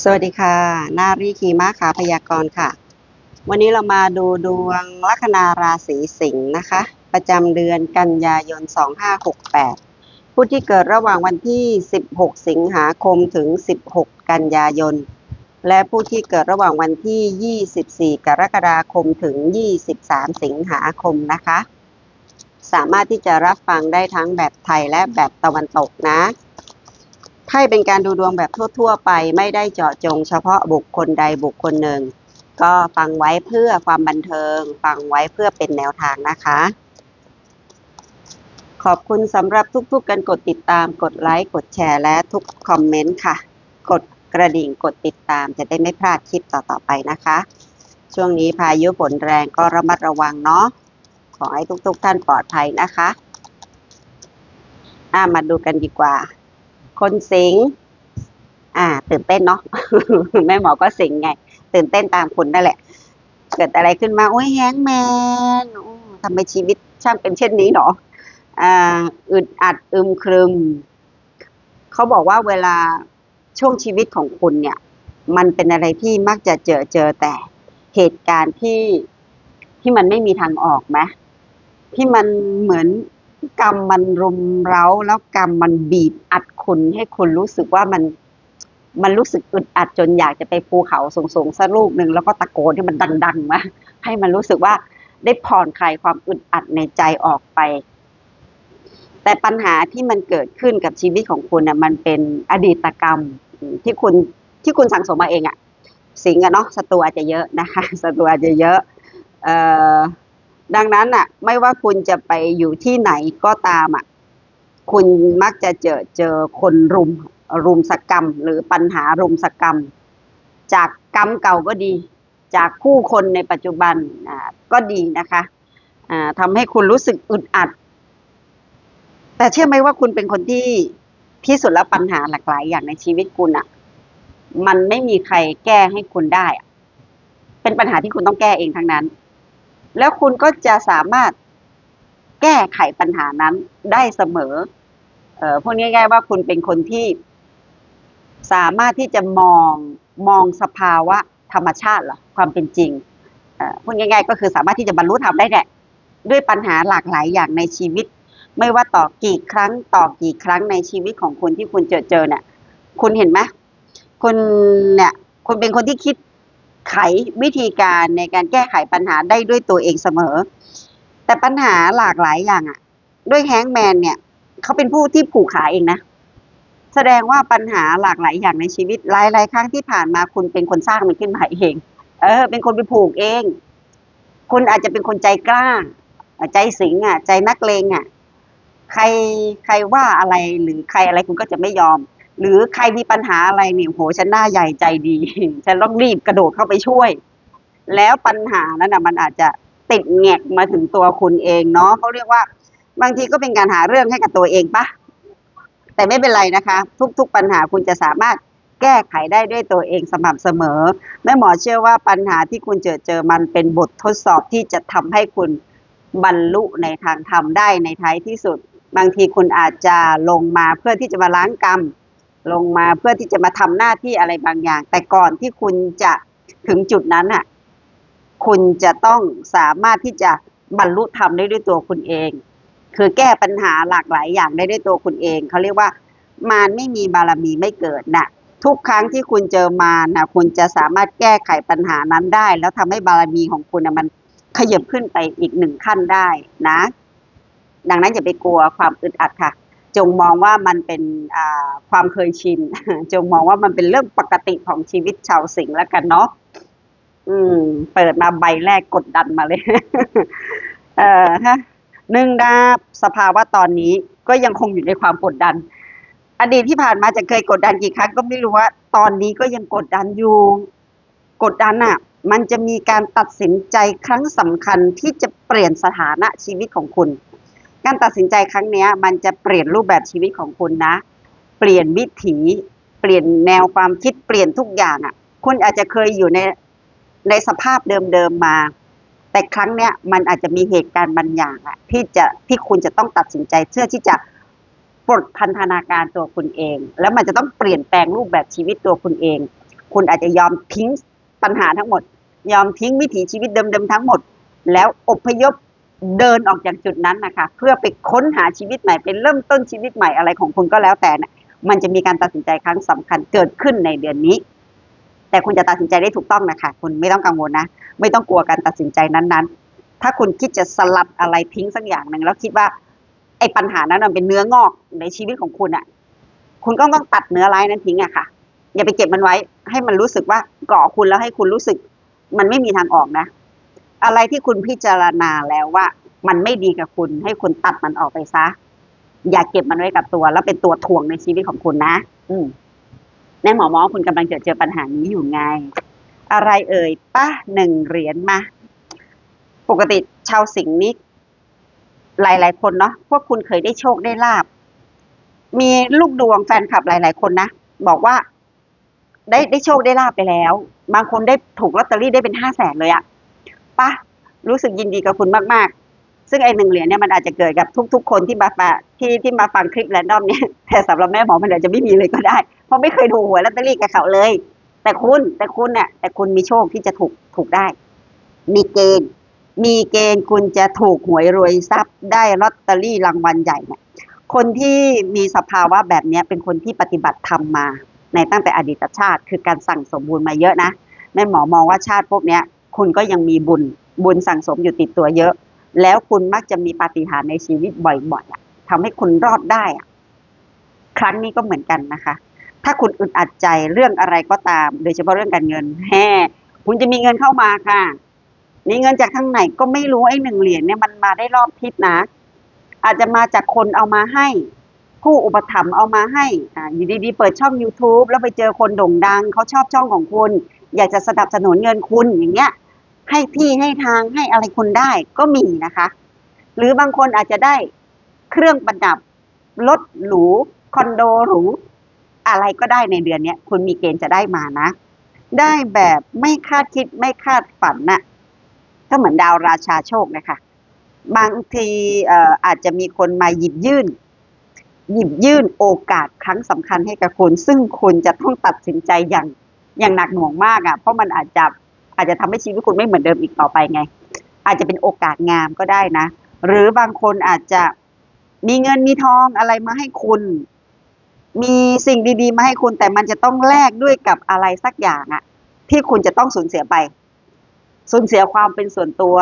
สวัสดีค่ะนารีคีมาขาพยากรณ์ค่ะ วันนี้เรามาดูดวงลัคนาราศีสิงห์นะคะ ประจำเดือนกันยายน 2568 ผู้ที่เกิดระหว่างวันที่ 16 สิงหาคมถึง 16 กันยายน และผู้ที่เกิดระหว่างวันที่ 24 กรกฎาคมถึง 23 สิงหาคมนะคะ สามารถที่จะรับฟังได้ทั้งแบบไทยและแบบตะวันตกนะ ไพ่เป็นการดูดวงแบบทั่ว ๆ ไปไม่ได้เจาะจง เฉพาะบุคคลใดบุคคลหนึ่ง ก็ฟังไว้เพื่อความบันเทิง ฟังไว้เพื่อเป็นแนวทางนะคะ ขอบคุณสำหรับทุกๆการกดติดตามกดไลค์กดแชร์และทุกคอมเมนต์ค่ะ กดกระดิ่งกดติดตามจะได้ไม่พลาดคลิปต่อๆไปนะคะ ช่วงนี้พายุฝนแรงก็ระมัดระวังเนาะขอให้ทุกๆ ท่านปลอดภัยนะคะอ่ามาดูกันดีกว่า คนสิง อ่า ตื่นเต้นเนาะ แม่หมอก็สิงไง ตื่นเต้นตามคุณนั่นแหละ เกิดอะไรขึ้นมาโอ้ยแฮงแมนทำไมชีวิตช่างเป็นเช่นนี้เนาะอ่าอึดอัดอึมครึม เขาบอกว่าเวลาช่วงชีวิตของคุณเนี่ย มันเป็นอะไรที่มักจะเจอเจอแต่เหตุการณ์ที่ที่มันไม่มีทางออกไหมที่มันเหมือน กรรมมันรุมเร้า แล้วกรรมมันบีบอัดคุณให้คุณรู้สึกว่ามัน มันรู้สึกอึดอัดจนอยากจะไปภูเขาสูงๆสักลูกหนึ่งแล้วก็ตะโกนให้มันดังๆมาให้มันรู้สึกว่าได้ผ่อนคลายความอึดอัดในใจออกไป แต่ปัญหาที่มันเกิดขึ้นกับชีวิตของคุณน่ะ มันเป็นอดีตกรรมที่คุณที่คุณสั่งสมมาเองอะสิงอะเนาะศัตรูอาจจะเยอะนะคะศัตรูอาจจะเยอะ เอ่อ ดังนั้นอะไม่ว่าคุณจะไปอยู่ที่ไหนก็ตามอะคุณมักจะเจอเจอคนรุมรุมสกรรม หรือปัญหารุมสกรรม จากกรรมเก่าก็ดี จากคู่คนในปัจจุบันอ่าก็ดีนะคะอ่าทำให้คุณรู้สึกอึดอัด แต่เชื่อไหมว่าคุณเป็นคนที่ที่สุดแล้วปัญหาหลากหลายอย่างในชีวิตคุณอะมันไม่มีใครแก้ให้คุณได้อะเป็นปัญหาที่คุณต้องแก้เองทั้งนั้น แล้วคุณก็จะสามารถแก้ไขปัญหานั้นได้เสมอ เอ่อพูดง่าย ๆ ว่าคุณเป็นคนที่ สามารถที่จะมองมองสภาวะธรรมชาติหรอความเป็นจริงเอ่อพูดง่าย ๆ ก็คือสามารถที่จะบรรลุธรรมได้แหละด้วยปัญหาหลากหลายอย่างในชีวิต ไม่ว่าต่อกี่ครั้ง ต่อกี่ครั้งในชีวิตของคุณที่คุณเจอเจอเนี่ย คุณเห็นไหมคุณเนี่ยคุณเป็นคนที่คิด ไขวิธีการในการแก้ไขปัญหาได้ด้วยตัวเองเสมอ แต่ปัญหาหลากหลายอย่างอะด้วยแฮงแมนเนี่ยเขาเป็นผู้ที่ผูกขาเองนะ แสดงว่าปัญหาหลากหลายอย่างในชีวิตหลายๆครั้งที่ผ่านมาคุณเป็นคนสร้างมันขึ้นมาเอง เออ เป็นคนไปผูกเอง คุณอาจจะเป็นคนใจกล้า ใจสิงอะ ใจนักเลงอะ ใครใครว่าอะไรหรือใครอะไรคุณก็จะไม่ยอม หรือใครมีปัญหาอะไรเนี่ยโหฉันหน้าใหญ่ใจดี ฉันต้องรีบกระโดดเข้าไปช่วย แล้วปัญหานั้นนะมันอาจจะติดแงกมาถึงตัวคุณเองเนาะเขาเรียกว่า บางทีก็เป็นการหาเรื่องให้กับตัวเองปะแต่ไม่เป็นไรนะคะ ทุก ๆ ปัญหาคุณจะสามารถแก้ไขได้ด้วยตัวเองสม่ำเสมอแม่หมอเชื่อว่าปัญหาที่คุณเจอเจอมันเป็นบททดสอบที่จะทำให้คุณบรรลุในทางธรรมได้ในท้ายที่สุด บางทีคุณอาจจะลงมาเพื่อที่จะมาล้างกรรม ลงมาเพื่อที่จะมาทำหน้าที่อะไรบางอย่าง แต่ก่อนที่คุณจะถึงจุดนั้นน่ะ คุณจะต้องสามารถที่จะบรรลุธรรมได้ด้วยตัวคุณเอง คือแก้ปัญหาหลากหลายอย่างได้ด้วยตัวคุณเองเขาเรียกว่ามารไม่มีบารมีไม่เกิดน่ะ ทุกครั้งที่คุณเจอมารนะคุณจะสามารถแก้ไขปัญหานั้นได้ แล้วทำให้บารมีของคุณนะมันขยับขึ้นไปอีกหนึ่งขั้นได้นะ ดังนั้นอย่าไปกลัวความอึดอัดค่ะ จงมองว่ามันเป็นความเคยชิน จงมองว่ามันเป็นเรื่องปกติของชีวิตชาวสิงห์แล้วกันเนาะอืม เปิดมาใบแรกกดดันมาเลย เอ่อฮะหนึ่งดาบสภาวะตอนนี้ก็ยังคงอยู่ในความกดดัน อดีตที่ผ่านมาจะเคยกดดันกี่ครั้งก็ไม่รู้ว่า ตอนนี้ก็ยังกดดันอยู่ กดดันอะ มันจะมีการตัดสินใจครั้งสำคัญที่จะเปลี่ยนสถานะชีวิตของคุณ การตัดสินใจครั้งนี้มันจะเปลี่ยนรูปแบบชีวิตของคุณนะ เปลี่ยนวิถีเปลี่ยนแนวความคิดเปลี่ยนทุกอย่างอะ คุณอาจจะเคยอยู่ในในสภาพเดิมๆมา แต่ครั้งเนี้ยมันอาจจะมีเหตุการณ์บางอย่างอะที่จะที่คุณจะต้องตัดสินใจเพื่อที่จะปลดพันธนาการตัวคุณเอง แล้วมันจะต้องเปลี่ยนแปลงรูปแบบชีวิตตัวคุณเอง คุณอาจจะยอมทิ้งปัญหาทั้งหมด ยอมทิ้งวิถีชีวิตเดิมๆทั้งหมด แล้วอพยพ เดินออกจากจุดนั้นนะคะ เพื่อไปค้นหาชีวิตใหม่เป็นเริ่มต้นชีวิตใหม่อะไรของคุณก็แล้วแต่นะมันจะมีการตัดสินใจครั้งสำคัญเกิดขึ้นในเดือนนี้ แต่คุณจะตัดสินใจได้ถูกต้องนะคะ คุณไม่ต้องกังวลนะ ไม่ต้องกลัวการตัดสินใจนั้นๆ ถ้าคุณคิดจะสลัดอะไรทิ้งสักอย่างหนึ่งแล้วคิดว่าไอ้ปัญหานั้นมันเป็นเนื้องอกในชีวิตของคุณอะคุณก็ต้องตัดเนื้อร้ายนั้นทิ้งอะค่ะ อย่าไปเก็บมันไว้ ให้มันรู้สึกว่าก่อคุณแล้วให้คุณรู้สึก มันไม่มีทางออกนะ อะไรที่คุณพิจารณาแล้วว่า มันไม่ดีกับคุณ ให้คุณตัดมันออกไปซะ อย่าเก็บมันไว้กับตัว แล้วเป็นตัวถ่วงในชีวิตของคุณนะ อืมแน่หมอหมอคุณกำลังจะเจอปัญหานี้อยู่ไง อะไรเอ่ยป้าหนึ่งเหรียญมา ปกติชาวสิงห์นี้หลาย ๆ คนเนาะพวกคุณเคยได้โชคได้ลาบ มีลูกดวงแฟนคลับหลาย ๆ คนนะ บอกว่า ได้ได้โชคได้ลาบไปแล้ว บางคนได้ถูกลอตเตอรี่ได้เป็นห้าแสนเลยอะ ป้ารู้สึกยินดีกับคุณมากๆ ซึ่งไอ้หนึ่งเหรียญเนี่ยมันอาจจะเกิดกับทุก ๆ คนที่มาฟังที่ที่มาฟังคลิปแรนดอมเนี่ยแต่สำหรับแม่หมอมันอาจจะไม่มีเลยก็ได้ เพราะไม่เคยถูกหวยลอตเตอรี่กับเขาเลย แต่คุณแต่คุณเนี่ยแต่คุณมีโชคที่จะถูกถูกได้ มีเกณฑ์ มีเกณฑ์คุณจะถูกหวยรวยทรัพย์ได้ลอตเตอรี่รางวัลใหญ่เนี่ยคนที่มีสภาวะแบบเนี้ยเป็นคนที่ปฏิบัติธรรมมา ในตั้งแต่อดีตชาติ คือการสั่งสมบุญมาเยอะนะแม่หมอมองว่าชาติพวกเนี้ย คุณก็ยังมีบุญบุญสั่งสมอยู่ติดตัวเยอะ แล้วคุณมักจะมีปาฏิหาริย์ในชีวิตบ่อยๆอะทำให้คุณรอดได้อะครั้งนี้ก็เหมือนกันนะคะ ถ้าคุณอึดอัดใจเรื่องอะไรก็ตาม โดยเฉพาะเรื่องการเงินแฮ่คุณจะมีเงินเข้ามาค่ะมีเงินจากทางไหนก็ไม่รู้ไอ้หนึ่งเหรียญเนี่ยมันมาได้รอบทิศนะ อาจจะมาจากคนเอามาให้ ผู้อุปถัมภ์เอามาให้อ่าอยู่ดีๆ เปิดช่อง YouTube แล้วไปเจอคนโด่งดัง เขาชอบช่องของคุณ อยากจะสนับสนุนเงินคุณอย่างเงี้ย ให้ที่ให้ทางให้อะไรคุณได้ก็มีนะคะ หรือบางคนอาจจะได้เครื่องประดับรถหรูคอนโดหรูอะไรก็ได้ในเดือนเนี้ยคุณมีเกณฑ์จะได้มานะ ได้แบบไม่คาดคิดไม่คาดฝันน่ะก็เหมือนดาวราชาโชคนะคะ บางทีอาจจะมีคนมาหยิบยื่น หยิบยื่นโอกาสครั้งสำคัญให้กับคุณ ซึ่งคุณจะต้องตัดสินใจอย่างอย่างหนักหน่วงมากอะ เพราะมันอาจจะ อาจจะทำให้ชีวิตคุณไม่เหมือนเดิมอีกต่อไปไง อาจจะเป็นโอกาสงามก็ได้นะ หรือบางคนอาจจะมีเงินมีทองอะไรมาให้คุณ มีสิ่งดีๆ มาให้คุณแต่มันจะต้องแลกด้วยกับอะไรสักอย่างอะที่คุณจะต้องสูญเสียไป สูญเสียความเป็นส่วนตัว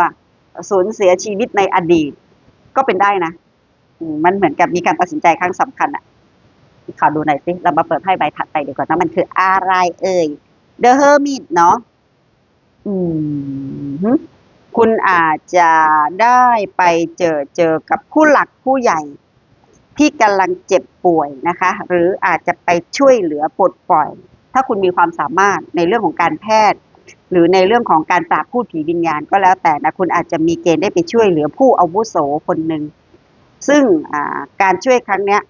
สูญเสียชีวิตในอดีต ก็เป็นได้นะมันเหมือนกับมีการตัดสินใจครั้งสำคัญอะขอดูหน่อยสิ เรามาเปิดไพ่ใบถัดไปดีกว่านะมันคืออะไรเอ่ย The Hermit เนาะ อืม คุณอาจจะได้ไปเจอเจอกับผู้หลักผู้ใหญ่ ที่กำลังเจ็บป่วยนะคะ หรืออาจจะไปช่วยเหลือปลดปล่อย ถ้าคุณมีความสามารถในเรื่องของการแพทย์ หรือในเรื่องของการปราบพูดผีวิญญาณก็แล้วแต่นะคุณอาจจะมีเกณฑ์ได้ไปช่วยเหลือผู้อาวุโสคนหนึ่งซึ่งการช่วยครั้งเนี้ย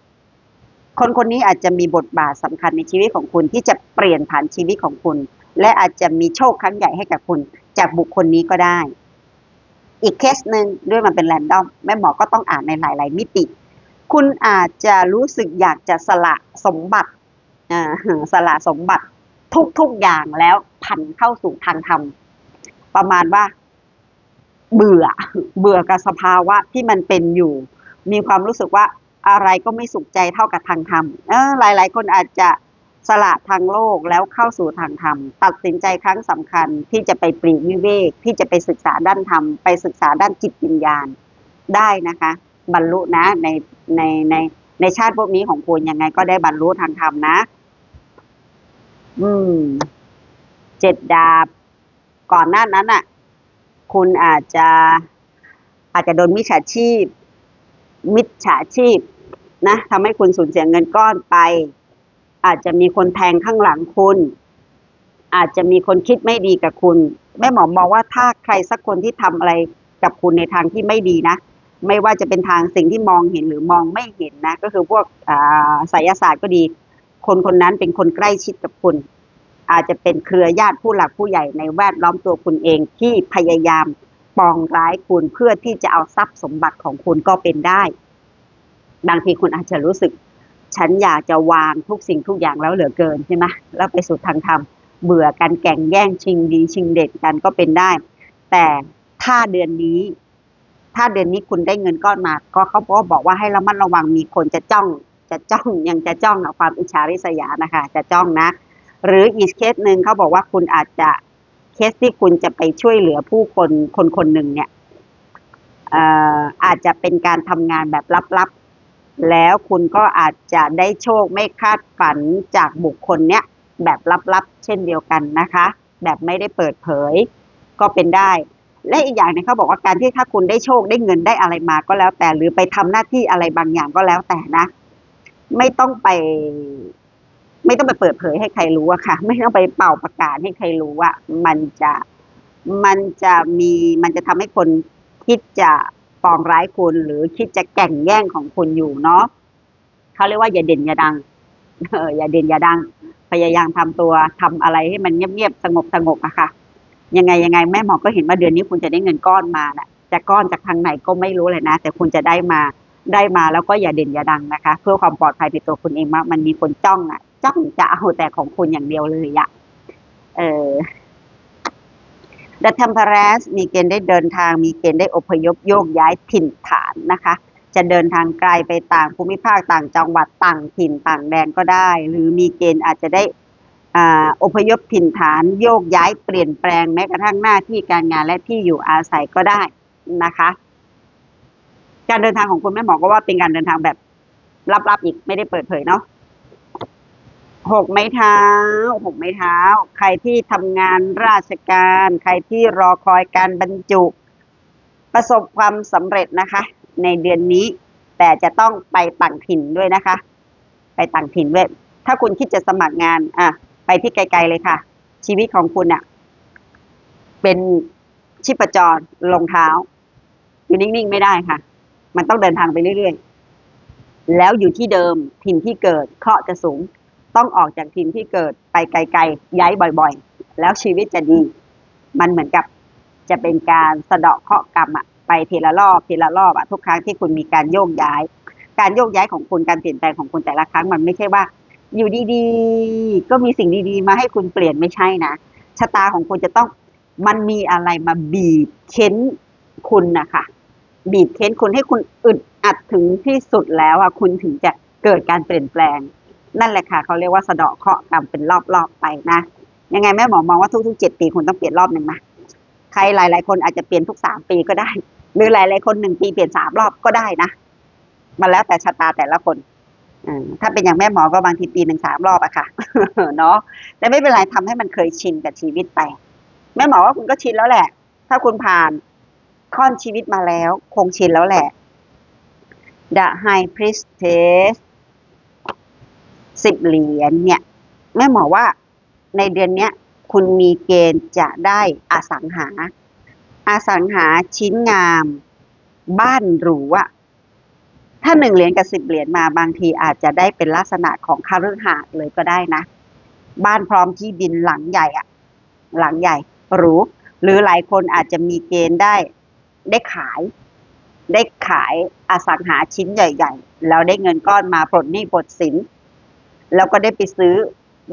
คนคนนี้อาจจะมีบทบาทสำคัญในชีวิตของคุณที่จะเปลี่ยนผ่านชีวิตของคุณ และอาจจะมีโชคครั้งใหญ่ให้กับคุณจากบุคคลนี้ก็ได้ อีกเคสหนึ่งด้วยมันเป็นแรนดอมแม่หมอก็ต้องอ่านในหลาย ๆ มิติ คุณอาจจะรู้สึกอยากจะสละสมบัติอ่าสละสมบัติทุก ๆ อย่างแล้วผันเข้าสู่ทางธรรมประมาณว่า เบื่อ เบื่อกับสภาวะที่มันเป็นอยู่ มีความรู้สึกว่าอะไรก็ไม่สุขใจเท่ากับทางธรรมหลาย ๆ คนอาจจะ สละทางโลกแล้วเข้าสู่ทางธรรม ตัดสินใจครั้งสำคัญที่จะไปปรีกวิเวกที่จะไปศึกษาด้านธรรม ไปศึกษาด้านจิตวิญญาณได้นะคะ บรรลุนะในในในในชาติพวกนี้ของคุณยังไงก็ได้บรรลุทางธรรมนะ อืม เจ็ดดาบ ก่อนหน้านั้นอะ คุณอาจจะอาจจะโดนมิจฉาชีพ มิจฉาชีพนะทำให้คุณสูญเสียเงินก้อนไป อาจจะมีคนแทงข้างหลังคุณ อาจจะมีคนคิดไม่ดีกับคุณ แม่หมอมองว่าถ้าใครสักคนที่ทำอะไรกับคุณในทางที่ไม่ดีนะ ไม่ว่าจะเป็นทางสิ่งที่มองเห็นหรือมองไม่เห็นนะ ก็คือพวกอ่ายศาสตร์ก็ดี คนคนนั้นเป็นคนใกล้ชิดกับคุณ อาจจะเป็นเครือญาติผู้หลักผู้ใหญ่ในแวดล้อมตัวคุณเองที่พยายามปองร้ายคุณเพื่อที่จะเอาทรัพย์สมบัติของคุณก็เป็นได้ บางทีคุณอาจจะรู้สึก ฉันอยากจะวางทุกสิ่งทุกอย่างแล้วเหลือเกินใช่ไหมแล้วไปสู่ทางธรรมเบื่อกันแก่งแย่งชิงดีชิงเด็ดกันก็เป็นได้ แต่ถ้าเดือนนี้ ถ้าเดือนนี้คุณได้เงินก้อนมาก็เขาก็บอกว่าให้ระมัดระวังมีคนจะจ้อง จะจ้องยังจะจ้องกับความอิจฉาริษยานะคะ จะจ้องนะ หรืออีกเคสหนึ่งเขาบอกว่าคุณอาจจะเคสที่คุณจะไปช่วยเหลือผู้คนคนคนหนึ่งเนี่ยเอ่ออาจจะเป็นการทำงานแบบลับๆ แล้วคุณก็อาจจะได้โชคไม่คาดฝันจากบุคคลเนี้ยแบบลับๆ เช่นเดียวกันนะคะ แบบไม่ได้เปิดเผย ก็เป็นได้ และอีกอย่างหนึงเขาบอกว่าการที่ถ้าคุณได้โชคได้เงินได้อะไรมาก็แล้วแต่หรือไปทำหน้าที่อะไรบางอย่างก็แล้วแต่นะ ไม่ต้องไป ไม่ต้องไปเปิดเผยให้ใครรู้อะค่ะ ไม่ต้องไปเป่าประกาศให้ใครรู้ว่ามันจะมันจะมีมันจะทำให้คนคิดจะ ปองร้ายคุณหรือคิดจะแก่งแย่งของคุณอยู่เนาะเขาเรียกว่าอย่าเด่นอย่าดังเอออย่าเด่นอย่าดัง พยายามทำตัวทำอะไรให้มันเงียบๆสงบสงบอะค่ะ ยังไงยังไงแม่หมอก็เห็นว่าเดือนนี้คุณจะได้เงินก้อนมาน่ะจะก้อนจากทางไหนก็ไม่รู้เลยนะ แต่คุณจะได้มาได้มาแล้วก็อย่าเด่นอย่าดังนะคะ เพื่อความปลอดภัยในตัวคุณเองมากมันมีคนจ้องอะจ้องจะเอาแต่ของคุณอย่างเดียวเลยอะเออ The Temperance มีเกณฑ์ได้เดินทาง มีเกณฑ์ได้อพยพโยกย้ายถิ่นฐานนะคะ จะเดินทางไกลไปต่างภูมิภาคต่างจังหวัดต่างถิ่นต่างแดนก็ได้ หรือมีเกณฑ์อาจจะได้อ่าอพยพถิ่นฐานโยกย้ายเปลี่ยนแปลงแม้กระทั่งหน้าที่การงานและที่อยู่อาศัยก็ได้นะคะ การเดินทางของคุณแม่หมอก็ว่าเป็นการเดินทางแบบลับๆอีกไม่ได้เปิดเผยเนาะ หกไม้เท้า หกไม้เท้า ใครที่ทำงานราชการ ใครที่รอคอยการบรรจุ ประสบความสำเร็จนะคะ ในเดือนนี้ แต่จะต้องไปต่างถิ่นด้วยนะคะ ไปต่างถิ่นด้วยถ้าคุณคิดจะสมัครงานอะไปที่ไกล ๆเลยค่ะ ชีวิตของคุณอะ เป็นชิปจรลงเท้า อยู่นิ่งๆไม่ได้ค่ะ มันต้องเดินทางไปเรื่อยๆ แล้วอยู่ที่เดิมถิ่นที่เกิดเคราะห์จะสูง ต้องออกจากถิ่นที่เกิดไปไกลๆย้ายบ่อยๆ แล้วชีวิตจะดี มันเหมือนกับจะเป็นการสะเดาะเคราะห์กรรมอะไปทีละรอบทีละรอบอะทุกครั้งที่คุณมีการโยกย้าย การโยกย้ายของคุณการเปลี่ยนแปลงของคุณแต่ละครั้งมันไม่ใช่ว่า อยู่ดีๆ ก็มีสิ่งดีๆ มาให้คุณเปลี่ยนไม่ใช่นะชะตาของคุณจะต้องมันมีอะไรมาบีบเค้นคุณนะคะบีบเค้นคุณให้คุณอึดอัดถึงที่สุดแล้วอะคุณถึงจะเกิดการเปลี่ยนแปลง นั่นแหละค่ะเขาเรียกว่าสะเดาะเคราะห์กรรมเป็นรอบๆไปนะ ยังไงแม่หมอมองว่าทุกๆเจ็ดปีคุณต้องเปลี่ยนรอบหนึ่งนะใครหลาย ๆ คนอาจจะเปลี่ยนทุกสามปีก็ได้ หรือหลายๆคนหนึ่งปีเปลี่ยนสามรอบก็ได้นะมันแล้วแต่ชะตาแต่ละคนถ้าเป็นอย่างแม่หมอก็บางทีปีหนึ่งสามรอบอะค่ะเนาะแต่ไม่เป็นไรทำให้มันเคยชินกับชีวิตไป แม่หมอว่าคุณก็ชินแล้วแหละ ถ้าคุณผ่านค่อนชีวิตมาแล้ว คงชินแล้วแหละ The High Priestess สิบเหรียญเนี่ยแม่หมอว่าในเดือนเนี้ยคุณมีเกณฑ์จะได้อสังหา อสังหาชิ้นงาม บ้านหรูอะถ้าหนึ่งเหรียญกับสิบเหรียญมาบางทีอาจจะได้เป็นลักษณะของคาฤหาสน์เลยก็ได้นะ บ้านพร้อมที่ดินหลังใหญ่อะหลังใหญ่หรูหรือหลายคนอาจจะมีเกณฑ์ได้ได้ขาย ได้ขายอสังหาชิ้นใหญ่ ๆ แล้วได้เงินก้อนมาปลดหนี้ปลดสิน แล้วก็ได้ไปซื้อ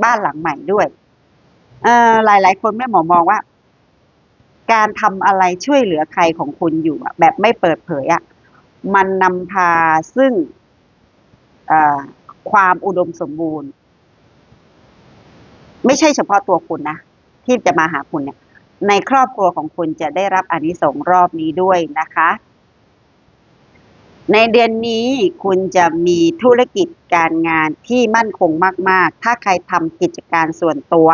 บ้านหลังใหม่ด้วยเอ่อหลายคนแม่หมอมองว่า การทำอะไรช่วยเหลือใครของคุณอยู่แบบไม่เปิดเผยอะมันนำพาซึ่งความอุดมสมบูรณ์ ไม่ใช่เฉพาะตัวคุณนะที่จะมาหาคุณเนี่ย ในครอบครัวของคุณจะได้รับอานิสงส์รอบนี้ด้วยนะคะ ในเดือนนี้คุณจะมีธุรกิจการงานที่มั่นคงมาก ๆ ถ้าใครทำกิจการส่วนตัว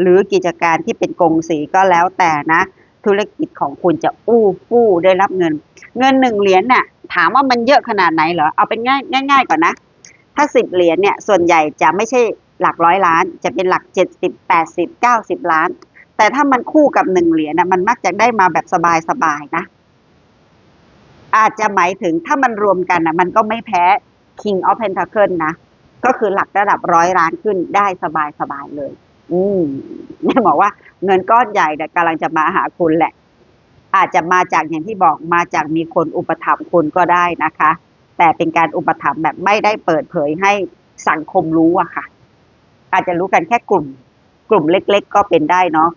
หรือกิจการที่เป็นกงสีก็แล้วแต่นะ ธุรกิจของคุณจะอู้ฟู่ได้รับเงิน เงินหนึ่งเหรียญเนี่ยถามว่ามันเยอะขนาดไหนเหรอเอาเป็นง่ายง่าย ๆ ก่อนนะ ถ้าสิบเหรียญเนี่ยส่วนใหญ่จะไม่ใช่หลักร้อยล้าน จะเป็นหลักเจ็ดสิบแปดสิบเก้าสิบล้าน แต่ถ้ามันคู่กับหนึ่งเหรียญนะมันมักจะได้มาแบบสบายๆนะ อาจจะหมายถึงถ้ามันรวมกันนะมันก็ไม่แพ้ King of Pentacle นะ ก็คือหลักระดับร้อยล้านขึ้นได้สบายๆเลย อืมแม่บอกว่าเงินก้อนใหญ่เนี่ยกำลังจะมาหาคุณแหละ อาจจะมาจากอย่างที่บอกมาจากมีคนอุปถัมภ์คุณก็ได้นะคะ แต่เป็นการอุปถัมภ์แบบไม่ได้เปิดเผยให้สังคมรู้อะค่ะ อาจจะรู้กันแค่กลุ่ม กลุ่มเล็ก ๆ ก็เป็นได้เนาะ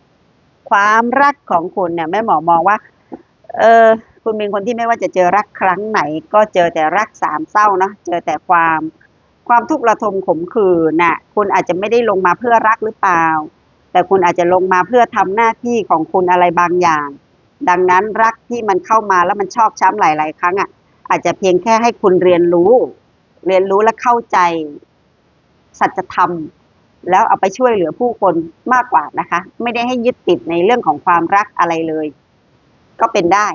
ความรักของคุณเนี่ยแม่หมอมองว่า เออ คุณเป็นคนที่ไม่ว่าจะเจอรักครั้งไหน ก็เจอแต่รักสามเศร้าเนาะเจอแต่ความความทุกข์ระทมขมขื่นน่ะคุณอาจจะไม่ได้ลงมาเพื่อรักหรือเปล่า แต่คุณอาจจะลงมาเพื่อทำหน้าที่ของคุณอะไรบางอย่าง ดังนั้นรักที่มันเข้ามาแล้วมันชอกช้ำหลาย ๆ ครั้งอะอาจจะเพียงแค่ให้คุณเรียนรู้ เรียนรู้และเข้าใจ สัจธรรม แล้วเอาไปช่วยเหลือผู้คนมากกว่านะคะ ไม่ได้ให้ยึดติดในเรื่องของความรักอะไรเลย ก็เป็นได้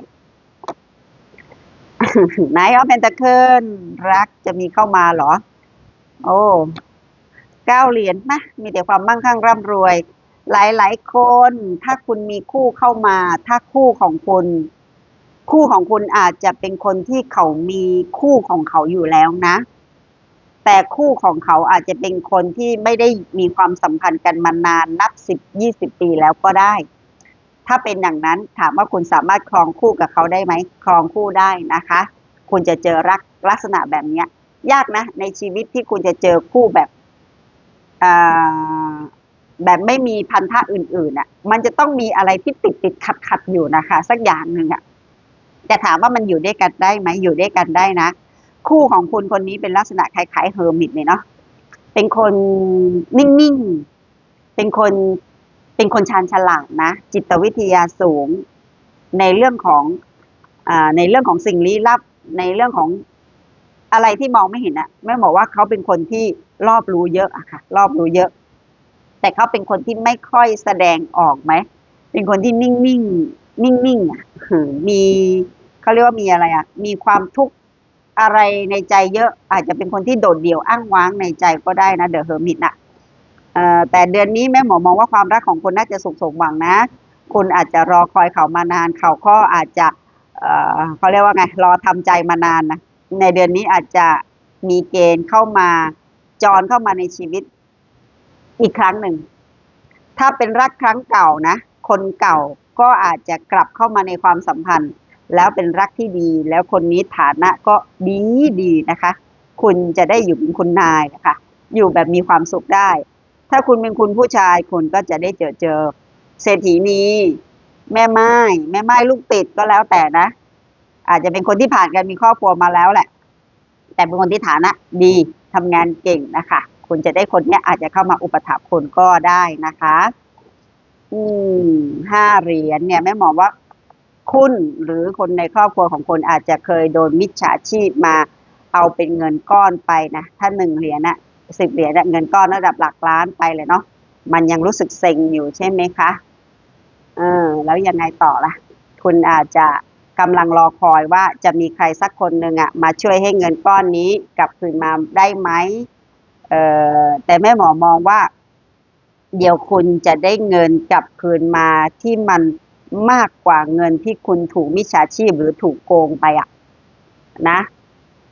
นายออฟเพนตะเคิลรักจะมีเข้ามาเหรอ โอ้เก้าเหรียญนะมีแต่ความมั่งคั่งร่ำรวย หลายๆคน ถ้าคุณมีคู่เข้ามา ถ้าคู่ของคุณ คู่ของคุณอาจจะเป็นคนที่เขามีคู่ของเขาอยู่แล้วนะ แต่คู่ของเขาอาจจะเป็นคนที่ไม่ได้มีความสัมพันธ์กันมานานนับสิบยี่สิบปีแล้วก็ได้ ถ้าเป็นอย่างนั้นถามว่าคุณสามารถครองคู่กับเขาได้ไหมครองคู่ได้นะคะ คุณจะเจอรักลักษณะแบบเนี้ยยากนะ ในชีวิตที่คุณจะเจอคู่แบบแบบไม่มีพันธะอื่นๆอะ มันจะต้องมีอะไรที่ติดติดขัดขัดอยู่นะคะ สักอย่างหนึ่งอะแต่ถามว่ามันอยู่ด้วยกันได้ไหมอยู่ด้วยกันได้นะ คู่ของคุณคนนี้เป็นลักษณะคล้ายๆเฮอร์มิตเลยเนาะเป็นคนนิ่งๆ เป็นคน เป็นคนชาญฉลาดนะ จิตวิทยาสูง ในเรื่องของอในเรื่องของสิ่งลี้ลับ ในเรื่องของอะไรที่มองไม่เห็นอะแม่บอกว่าเขาเป็นคนที่รอบรู้เยอะอะค่ะ รอบรู้เยอะ แต่เขาเป็นคนที่ไม่ค่อยแสดงออกไหม เป็นคนที่นิ่งๆนิ่งๆอ่งอะหือมีเขาเรียกว่ามีอะไรอะมีความทุกข์อะไรในใจเยอะ อาจจะเป็นคนที่โดดเดี่ยวอ้างว้างในใจก็ได้นะเดอะเฮอร์มิตน่ะ แต่เดือนนี้แม่หมอมองว่าความรักของคุณน่าจะสุขสมหวังนะ คุณอาจจะรอคอยเขามานาน เขาก็อาจจะเเขาเรียกว่าไง รอทำใจมานานนะ ในเดือนนี้อาจจะมีเกณฑ์เข้ามาจรเข้ามาในชีวิตอีกครั้งหนึ่ง ถ้าเป็นรักครั้งเก่านะ คนเก่าก็อาจจะกลับเข้ามาในความสัมพันธ์ แล้วเป็นรักที่ดี แล้วคนนี้ฐานะก็ดีดีนะคะ คุณจะได้อยู่เป็นคุณนายนะคะ อยู่แบบมีความสุขได้ ถ้าคุณเป็นคุณผู้ชายคุณก็จะได้เจอเจอเศรษฐีนีแม่ไม้แม่ไม้ลูกติดก็แล้วแต่นะ อาจจะเป็นคนที่ผ่านการมีครอบครัวมาแล้วแหละ แต่เป็นคนที่ฐานะดีทำงานเก่งนะคะ คุณจะได้คนเนี้ยอาจจะเข้ามาอุปถัมภ์คุณก็ได้นะคะ อืมห้าเหรียญเนี่ยแม่หมอว่าคุณหรือคนในครอบครัวของคุณอาจจะเคยโดนมิจฉาชีพมาเอาเป็นเงินก้อนไปนะ ถ้าหนึ่งเหรียญน่ะ สิบเหรียญเงินก้อนระดับหลักล้านไปเลยเนาะมันยังรู้สึกเซ็งอยู่ใช่ไหมคะ เออ แล้วยังไงต่อล่ะ คุณอาจจะกำลังรอคอยว่าจะมีใครสักคนหนึ่งอะมาช่วยให้เงินก้อนนี้กลับคืนมาได้ไหมเออแต่แม่หมอมองว่า เดี๋ยวคุณจะได้เงินกลับคืนมาที่มันมากกว่าเงินที่คุณถูกมิจฉาชีพหรือถูกโกงไปอะนะ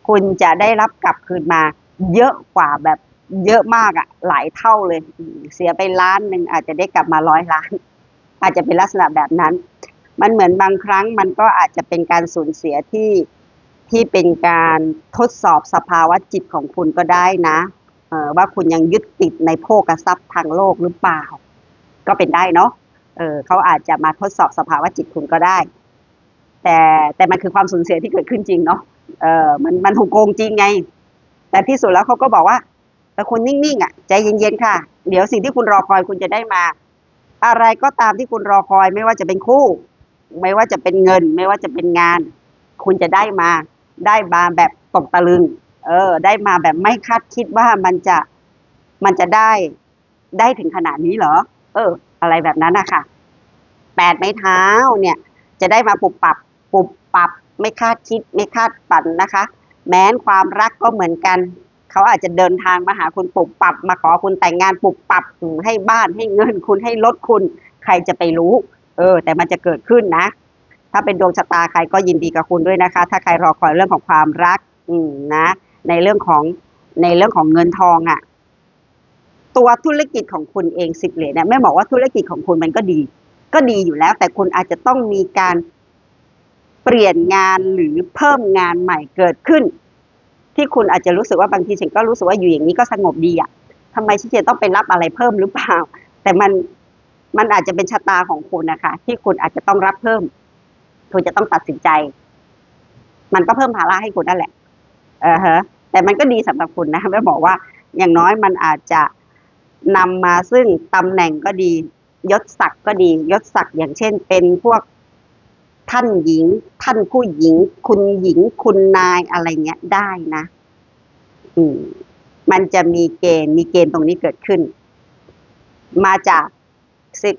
คุณจะได้รับกลับคืนมาเยอะกว่าแบบ เยอะมากอะหลายเท่าเลย เสียไปล้านหนึ่งอาจจะได้กลับมาร้อยล้าน อาจจะเป็นลักษณะแบบนั้น มันเหมือนบางครั้งมันก็อาจจะเป็นการสูญเสียที่ที่เป็นการทดสอบสภาวะจิตของคุณก็ได้นะว่าคุณยังยึดติดในโภกทรัพย์ทางโลกหรือเปล่า ก็เป็นได้เนาะเออเขาอาจจะมาทดสอบสภาวะจิตคุณก็ได้ แต่แต่มันคือความสูญเสียที่เกิดขึ้นจริงเนาะเออมันมันถูกโกงจริงไง แต่ที่สุดแล้วเขาก็บอกว่า แต่คุณนิ่งๆอะใจเย็นๆค่ะ เดี๋ยวสิ่งที่คุณรอคอยคุณจะได้มา อะไรก็ตามที่คุณรอคอยไม่ว่าจะเป็นคู่ ไม่ว่าจะเป็นเงิน ไม่ว่าจะเป็นงาน คุณจะได้มา ได้มาแบบตกตะลึง เออ ได้มาแบบไม่คาดคิดว่ามันจะมันจะได้ได้ถึงขนาดนี้เหรอ เออ อะไรแบบนั้นนะคะแปดไม้เท้าเนี่ย จะได้มาปุบปับปุบปับ ไม่คาดคิดไม่คาดฝันนะคะ แม้นความรักก็เหมือนกัน เขาอาจจะเดินทางมาหาคุณปุบปับ มาขอคุณแต่งงานปุบปับอืมให้บ้านให้เงินคุณให้รถคุณ ใครจะไปรู้ เออ แต่มันจะเกิดขึ้นนะ ถ้าเป็นดวงชะตาใครก็ยินดีกับคุณด้วยนะคะ ถ้าใครรอคอยเรื่องของความรัก อืมนะ ในเรื่องของในเรื่องของเงินทองอะ่ะ ตัวธุรกิจของคุณเองสิบเหรียญเนี่ยแม่บอกว่าธุรกิจของคุณมันก็ดี ก็ดีอยู่แล้ว แต่คุณอาจจะต้องมีการเปลี่ยนงานหรือเพิ่มงานใหม่เกิดขึ้น ที่คุณอาจจะรู้สึกว่าบางทีฉันก็รู้สึกว่าอยู่อย่างนี้ก็สงบดีอะ่ะทำไมฉันจะต้องไปรับอะไรเพิ่มหรือเปล่า แต่มันมันอาจจะเป็นชะตาของคุณนะคะ ที่คุณอาจจะต้องรับเพิ่ม คุณจะต้องตัดสินใจ มันก็เพิ่มภาระให้คุณนั่นแหละเออฮะ แต่มันก็ดีสำหรับคุณนะแม่บอกว่า อย่างน้อยมันอาจจะนำมาซึ่งตำแหน่งก็ดี ยศศักดิ์ก็ดี ยศศักดิ์อย่างเช่น เป็นพวก ท่านหญิง ท่านผู้หญิง คุณหญิงคุณนายอะไรเงี้ยได้นะ อืม มันจะมีเกณฑ์มีเกณฑ์ตรงนี้เกิดขึ้น มาจาก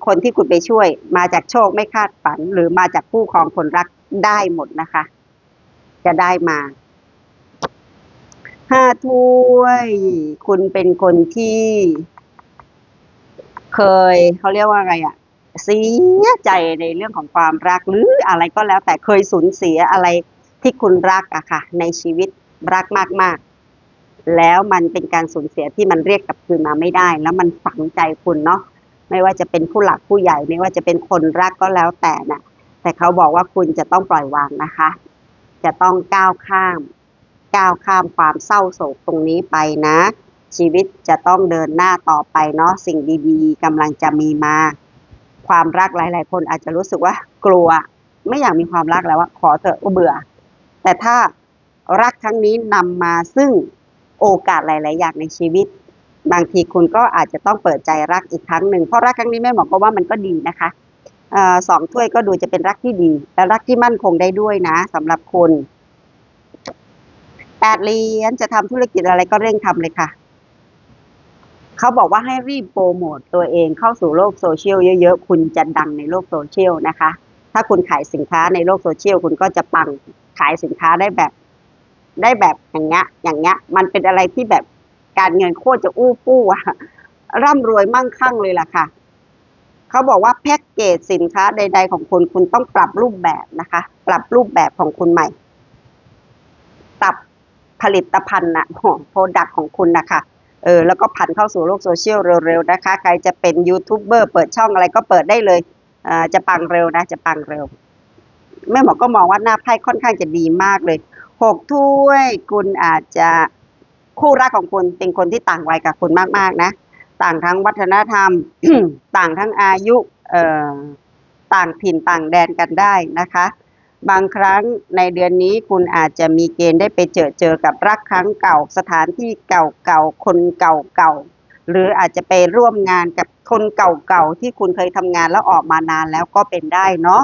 คนที่คุณไปช่วย มาจากโชคไม่คาดฝัน หรือมาจากผู้ครองคนรักได้หมดนะคะ จะได้มาห้าถ้วย คุณเป็นคนที่ เคยเขาเรียกว่าอะไงอะ เสียใจในเรื่องของความรักหรืออะไรก็แล้วแต่เคยสูญเสียอะไรที่คุณรักอะค่ะ ในชีวิตรักมากๆ แล้วมันเป็นการสูญเสียที่มันเรียกกลับคืนมาไม่ได้ แล้วมันฝังใจคุณเนาะไม่ว่าจะเป็นผู้หลักผู้ใหญ่ ไม่ว่าจะเป็นคนรักก็แล้วแต่น่ะ แต่เขาบอกว่าคุณจะต้องปล่อยวางนะคะ จะต้องก้าวข้าม ก้าวข้ามความเศร้าโศกตรงนี้ไปนะ ชีวิตจะต้องเดินหน้าต่อไปเนาะสิ่งดีๆกำลังจะมีมา ความรักหลาย ๆ คนอาจจะรู้สึกว่ากลัว ไม่อยากมีความรักแล้วว่าขอเถอะเบื่อ แต่ถ้ารักครั้งนี้นำมาซึ่งโอกาสหลาย ๆ อย่างในชีวิต บางทีคุณก็อาจจะต้องเปิดใจรักอีกครั้งหนึ่งเพราะรักครั้งนี้แม่หมอก็ว่ามันก็ดีนะคะออสองถ้วยก็ดูจะเป็นรักที่ดี และรักที่มั่นคงได้ด้วยนะสำหรับคุณแปดเหรียญจะทำธุรกิจอะไรก็เร่งทำเลยค่ะ เขาบอกว่าให้รีบโปรโมตตัวเองเข้าสู่โลกโซเชียลเยอะๆ คุณจะดังในโลกโซเชียลนะคะ ถ้าคุณขายสินค้าในโลกโซเชียลคุณก็จะปังขายสินค้าได้แบบ ได้แบบอย่างเงี้ย อย่างเงี้ย มันเป็นอะไรที่แบบการเงินโคตรจะอู้ฟู่อะร่ำรวยมั่งคั่งเลยล่ะค่ะเขาบอกว่าแพ็กเกจสินค้าใด ๆ ของคุณคุณต้องปรับรูปแบบนะคะ ปรับรูปแบบของคุณใหม่ปรับผลิตภัณฑ์นะโปรดักของคุณนะคะ เออแล้วก็ผันเข้าสู่โลกโซเชียลเร็วๆนะคะ ใครจะเป็นยูทูบเบอร์เปิดช่องอะไรก็เปิดได้เลยอ่าจะปังเร็วนะจะปังเร็ว แม่หมอก็มองว่าหน้าไพ่ค่อนข้างจะดีมากเลยหกถ้วยคุณอาจจะคู่รักของคุณเป็นคนที่ต่างวัยกับคุณมากๆนะ ต่างทั้งวัฒนธรรม ต่างทั้งอายุเอ่อต่างถิ่นต่างแดนกันได้นะคะ บางครั้งในเดือนนี้คุณอาจจะมีเกณฑ์ได้ไปเจอเจอกับรักครั้งเก่า สถานที่เก่าๆ คนเก่าๆ หรืออาจจะไปร่วมงานกับคนเก่าๆ ที่คุณเคยทำงานแล้วออกมานานแล้วก็เป็นได้เนาะ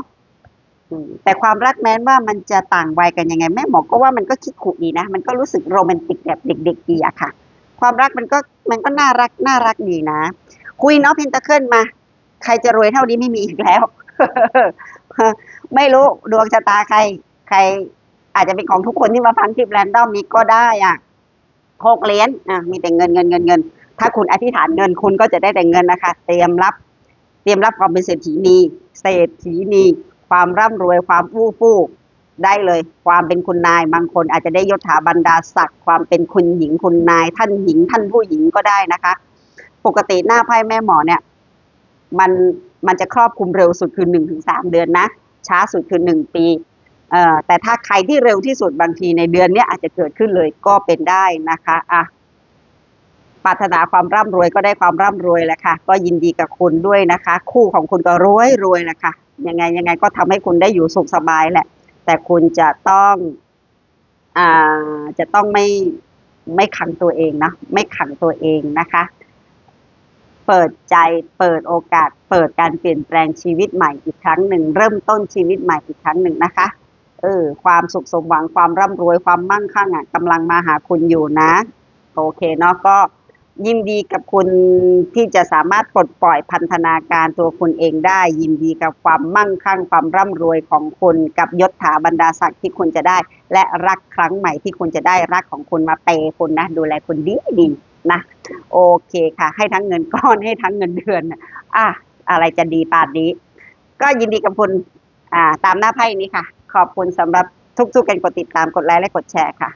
แต่ความรักแม้ว่ามันจะต่างวัยกันยังไง แม่หมอก็ว่ามันก็คิดขู่ดีนะ มันก็รู้สึกโรแมนติกแบบเด็กๆดีอะค่ะ ความรักมันก็มันก็น่ารักน่ารักดีนะ คุยเนาะเพนตะเคิลมา ใครจะรวยเท่านี้ไม่มีอีกแล้ว ไม่รู้ดวงชะตาใคร ใคร อาจจะเป็นของทุกคนที่มาฟังคลิปแรนดอมนี้ก็ได้อะหกเหรียญอะมีแต่เงินเงินเงินเงิน ถ้าคุณอธิษฐานเงินคุณก็จะได้แต่เงินนะคะ เตรียมรับ เตรียมรับความเป็นเศรษฐีนีเศรษฐีนีความร่ำรวยความฟู่ฟู่ได้เลย ความเป็นคุณนายบางคนอาจจะได้ยศถาบรรดาศักดิ์ความเป็นคุณหญิงคุณนาย ท่านหญิงท่านผู้หญิงก็ได้นะคะ ปกติหน้าไพ่แม่หมอเนี่ย มันมันจะครอบคลุมเร็วสุดคือหนึ่งถึงสามเดือนนะ ช้าสุดคือหนึ่งปีเอ่อแต่ถ้าใครที่เร็วที่สุดบางทีในเดือนนี้อาจจะเกิดขึ้นเลยก็เป็นได้นะคะอะปรารถนาความร่ำรวยก็ได้ความร่ำรวยแหละค่ะ ก็ยินดีกับคุณด้วยนะคะ คู่ของคุณก็รวยรวยแหละค่ะยังไงยังไงก็ทำให้คุณได้อยู่สุขสบายแหละ แต่คุณจะต้องอ่าจะต้องไม่ไม่ขังตัวเองนะไม่ขังตัวเองนะคะ เปิดใจเปิดโอกาส เปิดการเปลี่ยนแปลงชีวิตใหม่อีกครั้งหนึ่ง เริ่มต้นชีวิตใหม่อีกครั้งหนึ่งนะคะเออความสุขสมหวังความร่ำรวยความมั่งคั่งอะกำลังมาหาคุณอยู่นะ โอเคเนาะก็ยินดีกับคุณที่จะสามารถปลดปล่อยพันธนาการตัวคุณเองได้ ยินดีกับความมั่งคั่ง ความร่ำรวยของคุณกับยศถาบรรดาศักดิ์ที่คุณจะได้ และรักครั้งใหม่ที่คุณจะได้รักของคุณมาเปย์คุณนะ ดูแลคุณดีดี นะโอเคค่ะ ให้ทั้งเงินก้อนให้ทั้งเงินเดือนอะอะไรจะดีปานนี้ ก็ยินดีกับคุณอ่าตามหน้าไพ่นี้ค่ะ ขอบคุณสำหรับทุกๆการกดติดตามกดไลค์และกดแชร์ค่ะ